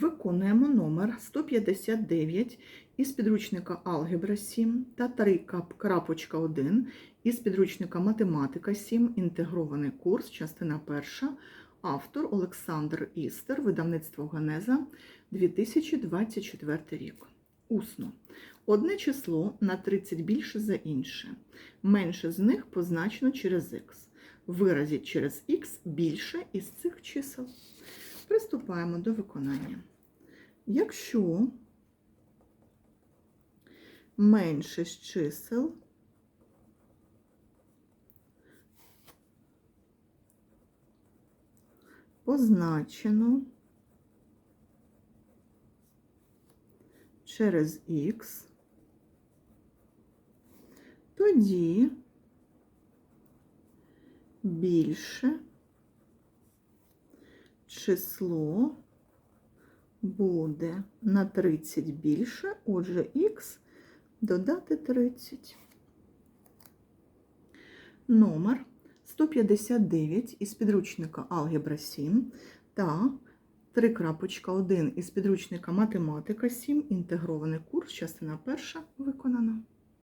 Виконуємо номер 159 із підручника Алгебра 7 та 3.1 із підручника Математика 7, інтегрований курс, частина 1, автор Олександр Істер, видавництво Генеза, 2024 рік. Усно. Одне число на 30 більше за інше. Менше з них позначено через х. Виразіть через х більше із цих чисел. Приступаємо до виконання. Якщо менше з чисел позначено через х, тоді більше число буде на 30 більше, отже, х додати 30. Номер 159 із підручника Алгебра 7 та 3.1 із підручника Математика 7, інтегрований курс, частина перша виконана.